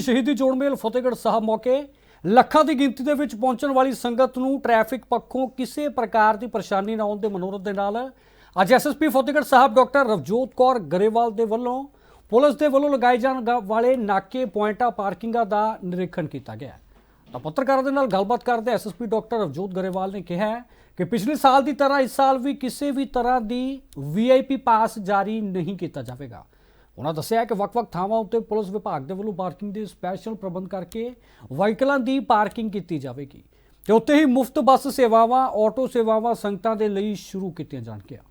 ਸ਼ਹੀਦੀ ਜੋੜ ਮੇਲ ਫਤਿਹਗੜ੍ਹ ਸਾਹਿਬ ਮੌਕੇ ਲੱਖਾਂ ਦੀ ਗਿਣਤੀ ਦੇ ਵਿੱਚ ਪਹੁੰਚਣ ਵਾਲੀ ਸੰਗਤ ਨੂੰ ਟ੍ਰੈਫਿਕ ਪੱਖੋਂ ਕਿਸੇ ਪ੍ਰਕਾਰ ਦੀ ਪਰੇਸ਼ਾਨੀ ਨਾ ਆਉਣ ਦੇ ਮਨੋਰਥ ਦੇ ਨਾਲ ਅੱਜ ਐਸਐਸਪੀ ਫਤਿਹਗੜ੍ਹ ਸਾਹਿਬ ਡਾਕਟਰ ਰਵਜੋਤ ਕੌਰ ਗਰੇਵਾਲ ਦੇ ਵੱਲੋਂ ਪੁਲਿਸ ਦੇ ਵੱਲੋਂ ਲਗਾਏ ਜਾਣ ਗਾ- ਵਾਲੇ ਨਾਕੇ, ਪੁਆਇੰਟਾਂ, ਪਾਰਕਿੰਗਾਂ ਦਾ ਨਿਰੀਖਣ ਕੀਤਾ ਗਿਆ। ਤਾਂ ਪੱਤਰਕਾਰਾਂ ਦੇ ਨਾਲ ਗੱਲਬਾਤ ਕਰਦੇ ਐਸਐਸਪੀ ਡਾਕਟਰ ਰਵਜੋਤ ਗਰੇਵਾਲ ਨੇ ਕਿਹਾ ਕਿ ਪਿਛਲੇ ਸਾਲ ਦੀ ਤਰ੍ਹਾਂ ਇਸ ਸਾਲ ਵੀ ਕਿਸੇ ਵੀ ਤਰ੍ਹਾਂ ਦੀ ਵੀਆਈਪੀ ਪਾਸ ਜਾਰੀ ਨਹੀਂ ਕੀਤਾ ਜਾਵੇਗਾ। ਉਹਨਾਂ ਦੱਸਿਆ ਕਿ ਵੱਖ-ਵੱਖ ਥਾਵਾਂ ਉੱਤੇ ਪੁਲਿਸ ਵਿਭਾਗ ਦੇ ਵੱਲੋਂ ਪਾਰਕਿੰਗ ਦੇ ਸਪੈਸ਼ਲ ਪ੍ਰਬੰਧ ਕਰਕੇ ਵਾਹੀਕਲਾਂ ਦੀ ਪਾਰਕਿੰਗ ਕੀਤੀ ਜਾਵੇਗੀ ਤੇ ਉੱਤੇ ਹੀ ਮੁਫਤ ਬੱਸ ਸੇਵਾਵਾਂ ਆਟੋ ਸੇਵਾਵਾਂ ਸੰਗਤਾਂ ਦੇ ਲਈ ਸ਼ੁਰੂ ਕੀਤੀਆਂ ਜਾਣਗੀਆਂ।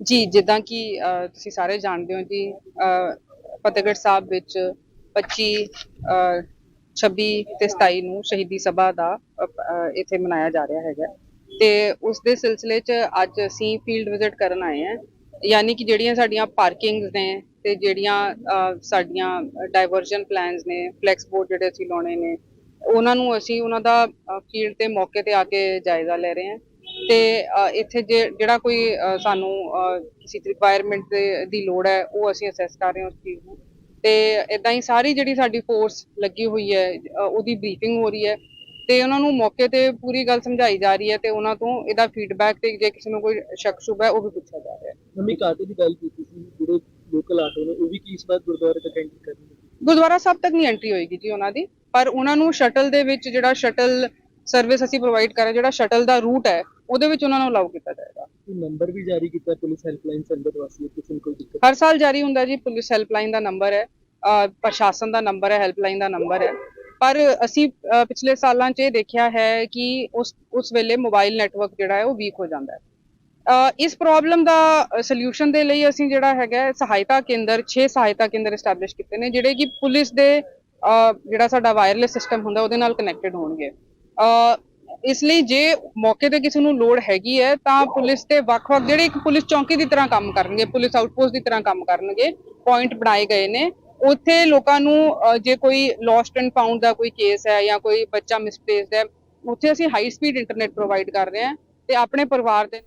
ਜੀ ਜਿੱਦਾਂ ਕਿ ਤੁਸੀਂ ਸਾਰੇ ਜਾਣਦੇ ਹੋ ਜੀ ਅਹ, ਫਤਿਹਗੜ੍ਹ ਸਾਹਿਬ ਵਿੱਚ 25 ਅਹ, 26 ਤੇ 27 ਨੂੰ ਸ਼ਹੀਦੀ ਸਭਾ ਦਾ ਇੱਥੇ ਮਨਾਇਆ ਜਾ ਰਿਹਾ ਹੈਗਾ। ਤੇ ਉਸ ਦੇ ਸਿਲਸਿਲੇ 'ਚ ਅੱਜ ਅਸੀਂ ਫੀਲਡ ਵਿਜ਼ਿਟ ਕਰਨ ਆਏ ਹਾਂ। ਯਾਨੀ ਕਿ ਜਿਹੜੀਆਂ ਸਾਡੀਆਂ ਪਾਰਕਿੰਗਸ ਨੇ ਤੇ ਜਿਹੜੀਆਂ ਸਾਡੀਆਂ ਡਾਇਵਰਜਨ ਪਲਾਨਸ ਨੇ, ਫਲੈਕਸ ਬੋਰਡ ਜਿਹੜੇ ਅਸੀਂ ਲਾਉਣੇ ਨੇ, ਉਹਨਾਂ ਨੂੰ ਅਸੀਂ ਉਹਨਾਂ ਦਾ ਫੀਲਡ ਤੇ ਮੌਕੇ ਤੇ ਆ ਕੇ ਜਾਇਜ਼ਾ ਲੈ ਰਹੇ ਹਾਂ। ਤੇ ਇੱਥੇ ਜਿਹੜਾ ਕੋਈ ਸਾਨੂੰ ਕਿਸੇ ਰਿਕੁਆਇਰਮੈਂਟ ਦੀ ਲੋੜ ਹੈ, ਉਹ ਅਸੀਂ ਅਸੈਸ ਕਰ ਰਹੇ ਹਾਂ ਉਸ ਚੀਜ਼ ਨੂੰ। ਤੇ ਇਦਾਂ ਹੀ ਸਾਰੀ ਜਿਹੜੀ ਸਾਡੀ ਫੋਰਸ ਲੱਗੀ ਹੋਈ ਹੈ ਉਹਦੀ ਬਰੀਫਿੰਗ ਹੋ ਰਹੀ ਹੈ ਤੇ ਉਹਨਾਂ ਨੂੰ ਮੌਕੇ ਤੇ ਪੂਰੀ ਗੱਲ ਸਮਝਾਈ ਜਾ ਰਹੀ ਹੈ ਤੇ ਉਹਨਾਂ ਤੋਂ ਇਹਦਾ ਫੀਡਬੈਕ ਤੇ ਜੇ ਕਿਸੇ ਨੂੰ ਕੋਈ ਸ਼ੱਕ ਸ਼ੁਬਾ ਹੈ ਉਹ ਵੀ ਪੁੱਛਿਆ ਜਾ ਰਿਹਾ ਹੈ। ਮੰਮੀ ਕਾਟੇ ਦੀ ਗੱਲ ਕੀਤੀ ਸੀ ਜਿਹੜੇ ਲੋਕਲ ਆਟੋ ਨੇ ਉਹ ਵੀ ਕੀ ਇਸ ਵਾਰ ਗੁਰਦੁਆਰੇ ਤੱਕ ਐਂਟਰ ਕਰਨਗੇ ਗੁਰਦੁਆਰਾ ਸਾਹਿਬ ਤੱਕ ਨਹੀਂ ਐਂਟਰੀ ਹੋਏਗੀ ਜੀ ਉਹਨਾਂ ਦੀ ਪਰ ਉਹਨਾਂ ਨੂੰ ਸ਼ਟਲ ਦੇ ਵਿੱਚ ਜਿਹੜਾ ਸ਼ਟਲ ਸਰਵਿਸ ਅਸੀਂ ਪ੍ਰੋਵਾਈਡ ਕਰ ਰਹੇ ਜਿਹੜਾ ਸ਼ਟਲ ਦਾ ਰੂਟ ਹੈ ਉਹਦੇ ਵਿੱਚ ਉਹਨਾਂ ਨੂੰ ਅਲਾਉ ਕੀਤਾ ਕੋਈ ਨੰਬਰ ਵੀ ਜਾਰੀ ਕੀਤਾ ਪੁਲਿਸ ਹੈਲਪਲਾਈਨ ਸੰਗਤ ਵਾਸਤੇ ਕਿਸੇ ਨੂੰ ਕੋਈ ਦਿੱਕਤ? ਹਰ ਸਾਲ ਜਾਰੀ ਹੁੰਦਾ ਜੀ, ਪੁਲਿਸ ਹੈਲਪਲਾਈਨ ਦਾ ਨੰਬਰ ਹੈ ਪ੍ਰਸ਼ਾਸਨ ਦਾ ਨੰਬਰ ਹੈ ਹੈਲਪਲਾਈਨ ਦਾ ਨੰਬਰ ਹੈ। ਪਰ ਅਸੀਂ ਪਿਛਲੇ ਸਾਲਾਂ 'ਚ ਇਹ ਦੇਖਿਆ ਹੈ ਕਿ ਉਸ ਉਸ ਵੇਲੇ ਮੋਬਾਈਲ ਨੈਟਵਰਕ ਜਿਹੜਾ ਹੈ ਉਹ ਵੀਕ ਹੋ ਜਾਂਦਾ ਹੈ। ਇਸ ਪ੍ਰੋਬਲਮ ਦਾ ਸੋਲੂਸ਼ਨ ਦੇ ਲਈ ਅਸੀਂ ਜਿਹੜਾ ਹੈਗਾ ਸਹਾਇਤਾ ਕੇਂਦਰ 6 ਸਹਾਇਤਾ ਕੇਂਦਰ ਐਸਟੈਬਲਿਸ਼ ਕੀਤੇ ਨੇ, ਜਿਹੜੇ ਕਿ ਪੁਲਿਸ ਦੇ ਜਿਹੜਾ ਸਾਡਾ ਵਾਇਰਲੈਸ ਸਿਸਟਮ ਹੁੰਦਾ, ਉਹਦੇ ਨਾਲ ਕਨੈਕਟਡ ਹੋਣਗੇ। ਇਸ ਲਈ ਜੇ ਮੌਕੇ ਤੇ ਕਿਸੇ ਨੂੰ ਲੋੜ ਹੈਗੀ ਹੈ, ਤਾਂ ਪੁਲਿਸ ਤੇ ਵੱਖ-ਵੱਖ ਜਿਹੜੇ ਇੱਕ ਪੁਲਿਸ ਚੌਂਕੀ ਦੀ ਤਰ੍ਹਾਂ ਕੰਮ ਕਰਨਗੇ, ਪੁਲਿਸ ਆਊਟਪੋਸਟ ਦੀ ਤਰ੍ਹਾਂ ਕੰਮ ਕਰਨਗੇ ਪੁਆਇੰਟ ਬਣਾਏ ਗਏ ਨੇ। ਉੱਥੇ ਲੋਕਾਂ ਨੂੰ ਜੇ ਕੋਈ ਲੋਸਟ ਐਂਡ ਫਾਊਂਡ ਦਾ ਕੋਈ ਕੇਸ ਹੈ ਜਾਂ ਕੋਈ ਬੱਚਾ ਮਿਸਪਲੇਸਡ ਹੈ, ਉੱਥੇ ਅਸੀਂ ਹਾਈ ਸਪੀਡ ਇੰਟਰਨੈਟ ਪ੍ਰੋਵਾਈਡ ਕਰ ਰਹੇ ਹਾਂ ਤੇ ਆਪਣੇ ਪਰਿਵਾਰ ਦੇ